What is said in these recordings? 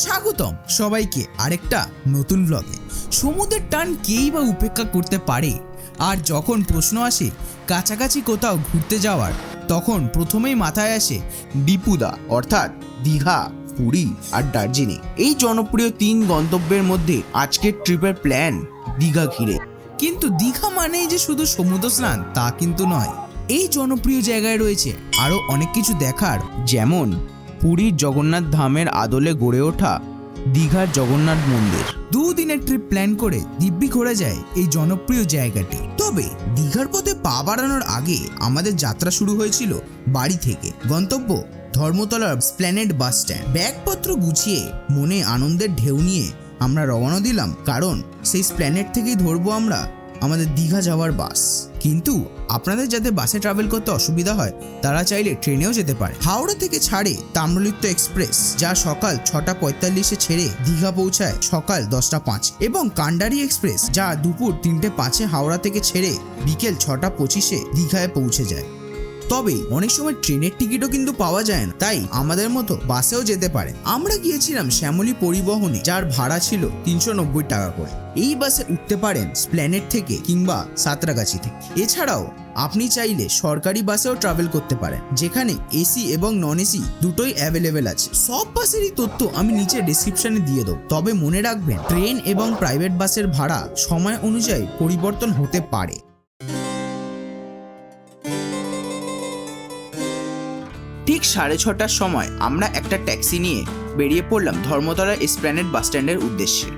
স্বাগতম সবাইকে আরেকটা নতুন ব্লগে সমুদ্রের টান কেই বা উপেক্ষা করতে পারে? আর যখন প্রশ্ন আসে, কাছাকাছি কোথাও ঘুরতে যাওয়ার, তখন প্রথমেই মাথায় আসে ডিপুদা অর্থাৎ দীঘা, পুরী আর দার্জিলিং। এই জনপ্রিয় তিন গন্তব্যের মধ্যে আজকের ট্রিপের প্ল্যান দীঘা ঘিরে। কিন্তু দীঘা মানেই যে শুধু সমুদ্র স্নান, তা কিন্তু নয়। এই জনপ্রিয় জায়গায় রয়েছে আরও অনেক কিছু দেখার, যেমন পুরীর জগন্নাথ ধামের আদলে গড়ে ওঠা দীঘার জগন্নাথ মন্দির। দুদিনের ট্রিপ প্ল্যান করে দিব্যি ঘোরা যায় এই জনপ্রিয় জায়গাটি। তবে দীঘার পথে পা বাড়ানোর আগে আমাদের যাত্রা শুরু হয়েছিল বাড়ি থেকে। গন্তব্য ধর্মতলার স্প্ল্যানেড বাস স্ট্যান্ড ব্যাগপত্র গুছিয়ে মনে আনন্দের ঢেউ নিয়ে আমরা রওনা দিলাম, কারণ সেই স্প্ল্যানেড থেকেই ধরবো আমরা আমাদের দীঘা যাওয়ার বাস। কিন্তু আপনাদের যাতে বাসে ট্রাভেল করতে অসুবিধা হয়, তারা চাইলে ট্রেনেও যেতে পারে। হাওড়া থেকে ছাড়ে তাম্রলিপ্ত এক্সপ্রেস যা সকাল ছটা পঁয়তাল্লিশে ছেড়ে দীঘা পৌঁছায় সকাল দশটা পাঁচ। এবং কান্ডারি এক্সপ্রেস যা দুপুর তিনটে পাঁচে হাওড়া থেকে ছেড়ে বিকেল ছটা পঁচিশে দীঘায় পৌঁছে যায়। তবে অনেক সময় ট্রেনের টিকিটও কিন্তু পাওয়া যায় না। তাই আমাদের মতো বাসেও যেতে পারে। আমরা গিয়েছিলাম শ্যামলী পরিবহনে, যার ভাড়া ছিল তিনশো নব্বই টাকা করে। এই বাসে উঠতে পারেন স্প্ল্যানেট থেকে কিংবা সাঁতরাগাছি থেকে। এছাড়াও আপনি চাইলে সরকারি বাসেও ট্রাভেল করতে পারেন, যেখানে এসি এবং নন এসি দুটোই অ্যাভেলেবেল আছে। সব বাসেরই তথ্য আমি নিচে ডিসক্রিপশনে দিয়ে দেবো। তবে মনে রাখবেন ট্রেন এবং প্রাইভেট বাসের ভাড়া সময় অনুযায়ী পরিবর্তন হতে পারে। সাড়ে ছটার সময় আমরা একটা ট্যাক্সি নিয়ে বেরিয়ে পড়লাম ধর্মতলা এসপ্ল্যানেড বাস স্ট্যান্ডের উদ্দেশ্যে।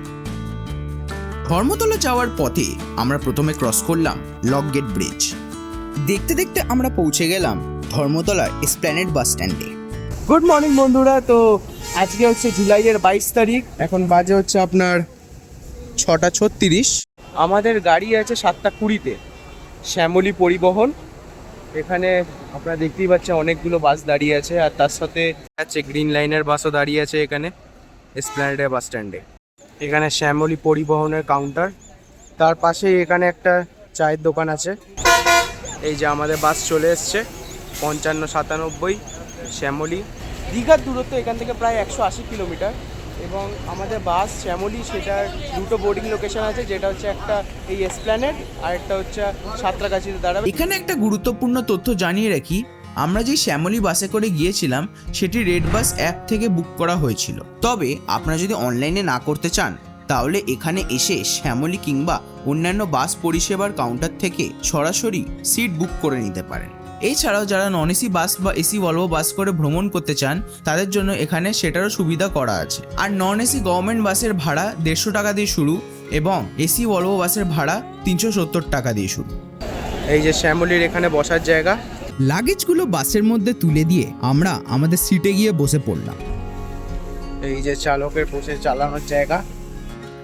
ধর্মতলা যাওয়ার পথে আমরা প্রথমে ক্রস করলাম লক গেট ব্রিজ। দেখতে দেখতে আমরা পৌঁছে গেলাম ধর্মতলা এসপ্ল্যানেড বাস স্ট্যান্ডে। গুড মর্নিং বন্ধুরা। তো আজকে হচ্ছে জুলাইয়ের বাইশ তারিখ। এখন বাজে হচ্ছে আপনার ছটা ছত্রিশ। আমাদের গাড়ি আছে সাতটা কুড়িতে, শ্যামলী পরিবহন। এখানে আপনারা দেখতেই পাচ্ছেন অনেকগুলো বাস দাঁড়িয়ে আছে, আর তার সাথে আছে গ্রিন লাইনের বাসও দাঁড়িয়ে আছে এখানে, এসপ্ল্যানেডের বাস স্ট্যান্ডে। এখানে শ্যামলী পরিবহনের কাউন্টার, তার পাশেই এখানে একটা চায়ের দোকান আছে। এই যে আমাদের বাস চলে এসছে, পঞ্চান্ন সাতানব্বই, শ্যামলী। দীঘার দূরত্ব এখান থেকে প্রায় একশো আশি কিলোমিটার। এবং আমাদের বাস শ্যামলি, সেটার দুটো বোর্ডিং লোকেশন আছে, যেটা হচ্ছে একটা এই এসপ্ল্যানেড আর একটা হচ্ছে সাঁতরাগাছিতে দাঁড়াবে। এখানে একটা গুরুত্বপূর্ণ তথ্য জানিয়ে রাখি, আমরা যে শ্যামলী বাসে করে গিয়েছিলাম, সেটি রেড বাস অ্যাপ থেকে বুক করা হয়েছিল। তবে আপনারা যদি অনলাইনে না করতে চান, তাহলে এখানে এসে শ্যামলী কিংবা অন্যান্য বাস পরিষেবার কাউন্টার থেকে সরাসরি সিট বুক করে নিতে পারেন। এছাড়াও যারা নন এসি বাস বা এসি ভলভো বাস করে ভ্রমণ করতে চান তাদের জন্য এখানে সেটারও সুবিধা করা আছে। আর নন এসি গভর্নমেন্ট বাসের ভাড়া দেড়শো টাকা দিয়ে শুরু এবং এসি ভলভো বাসের ভাড়া তিনশো সত্তর টাকা দিয়ে শুরু। এই যে শ্যামলীর এখানে বসার জায়গা। লাগেজগুলো বাসের মধ্যে তুলে দিয়ে আমরা আমাদের সিটে গিয়ে বসে পড়লাম। এই যে চালকের বসে চালানোর জায়গা।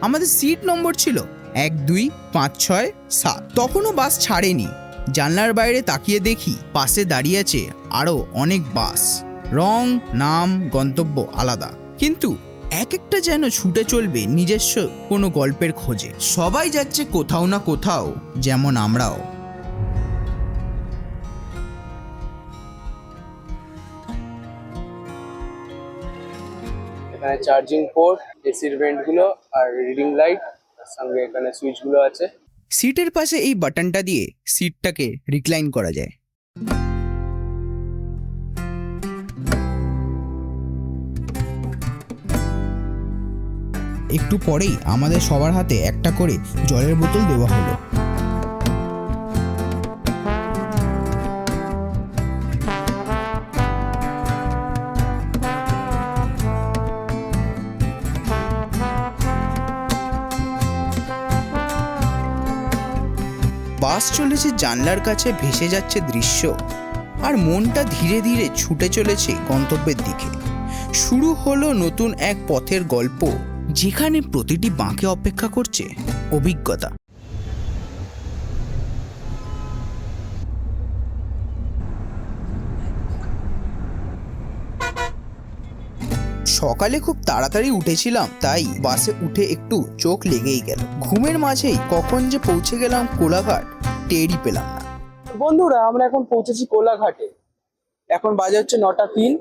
আমাদের সিট নম্বর ছিল এক দুই পাঁচ ছয় সাত। তখনও বাস ছাড়েনি। জানলার বাইরে তাকিয়ে দেখি পাশে দাঁড়িয়ে আছে আরও অনেক বাস। রং, নাম, গন্তব্য আলাদা। কিন্তু এক একটা যেন ছুটে চলবে নিজস্ব কোনো গল্পের খোঁজে। সবাই যাচ্ছে কোথাও না কোথাও যেমন আমরাও। এখানে চার্জিং পোর্ট এসির ভেন্টগুলো আর রিডিং লাইট সঙ্গে এখানে সুইচগুলো আছে। সিটের পাশে এই বাটনটা দিয়ে সিটটাকে রিক্লাইন করা যায়। একটু পরেই আমাদের সবার হাতে একটা করে জলের বোতল দেওয়া হলো। বাস চলেছে জানলার কাছে, ভেসে যাচ্ছে দৃশ্য। আর মনটা ধীরে ধীরে ছুটে চলেছে গন্তব্যের দিকে। শুরু হলো নতুন এক পথের গল্প, যেখানে প্রতিটি বাঁকে অপেক্ষা করছে অভিজ্ঞতা। সকালে খুব তাড়াতাড়ি উঠেছিলাম তাই বাসে উঠে একটু চোখ লেগেই গেল। ঘুমের মাঝেই কখন যে পৌঁছে গেলাম কোলাঘাট টেরই পেলাম না। বন্ধুরা আমরা এখন পৌঁছেছি কোলাঘাটে। এখন বাজে হচ্ছে নটা তিন।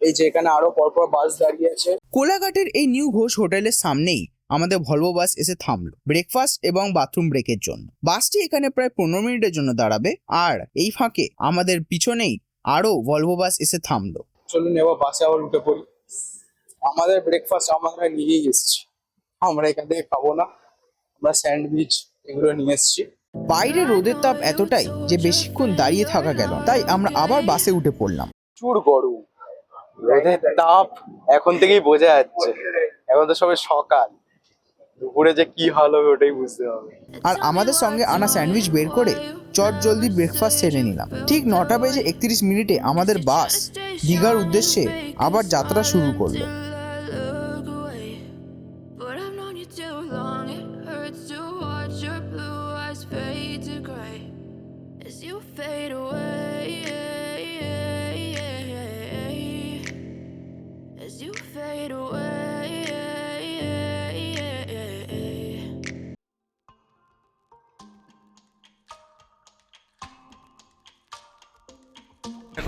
এই যে এখানে আরও পরপর বাস দাঁড়িয়ে আছে। কোলাঘাটের এই নিউ ঘোষ হোটেলের সামনেই আমাদের ভলভো বাস এসে থামলো ব্রেকফাস্ট এবং বাথরুম ব্রেকের জন্য। বাসটি এখানে প্রায় পনেরো মিনিটের জন্য দাঁড়াবে আর এই ফাঁকে আমাদের পিছনেই আরও ভলভো বাস এসে থামলো। চলুন এবার বাসে আবার উঠে পড়ি। আমাদের ব্রেকফাস্ট আমরা নিয়েই এসেছি। আমরা এখান থেকে খাব না আমরা স্যান্ডউইচ এগুলো নিয়ে এসেছি। বাইরে রোদের তাপ এতটাই যে বেশিক্ষণ দাঁড়িয়ে থাকা গেল তাই আমরা আবার বাসে উঠে পড়লাম। প্রচুর গরম। রোদের তাপ এখন থেকেই বোঝা যাচ্ছে। এখন তো সবে সকাল। দুপুরে যে কি হাল হবে ওটাই বুঝতে হবে। আর আমাদের সঙ্গে আনা স্যান্ডউইচ বের করে চট জলদি ব্রেকফাস্ট সেরে নিলাম। ঠিক নটা বেজে একত্রিশ মিনিটে আমাদের বাস দীঘার উদ্দেশ্যে আবার যাত্রা শুরু করল।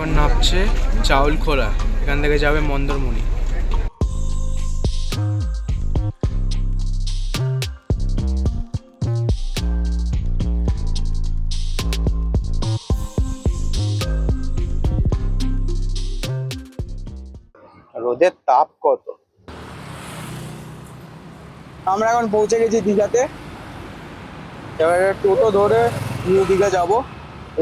এখন নামছে চাউল খোলা এখান থেকে যাবে মন্দারমণি। রোদের তাপ কত? আমরা এখন পৌঁছে গেছি দীঘাতে। এবারে টোটো ধরে নিউ দীঘা যাব।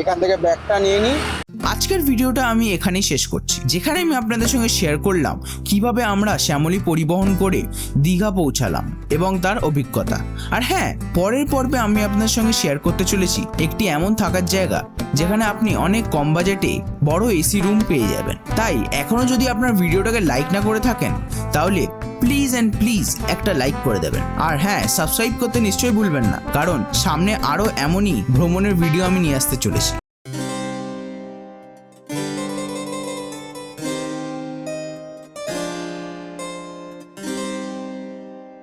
এখান থেকে ব্যাগটা নিয়ে নিই। আজকের ভিডিওটা আমি এখানেই শেষ করছি। যেখানে আমি আপনাদের সঙ্গে শেয়ার করলাম কীভাবে আমরা শ্যামলী পরিবহন করে দীঘা পৌঁছালাম এবং তার অভিজ্ঞতা। আর হ্যাঁ পরের পর্বে আমি আপনাদের সঙ্গে শেয়ার করতে চলেছি একটি এমন থাকার জায়গা যেখানে আপনি অনেক কম বাজেটে বড় এসি রুম পেয়ে যাবেন। তাই এখনও যদি আপনার ভিডিওটাকে লাইক না করে থাকেন, তাহলে প্লিজ অ্যান্ড প্লিজ একটা লাইক করে দেবেন। আর হ্যাঁ সাবস্ক্রাইব করতে নিশ্চয়ই ভুলবেন না, কারণ সামনে আরও এমনই ভ্রমণের ভিডিও আমি নিয়ে আসতে চলেছি।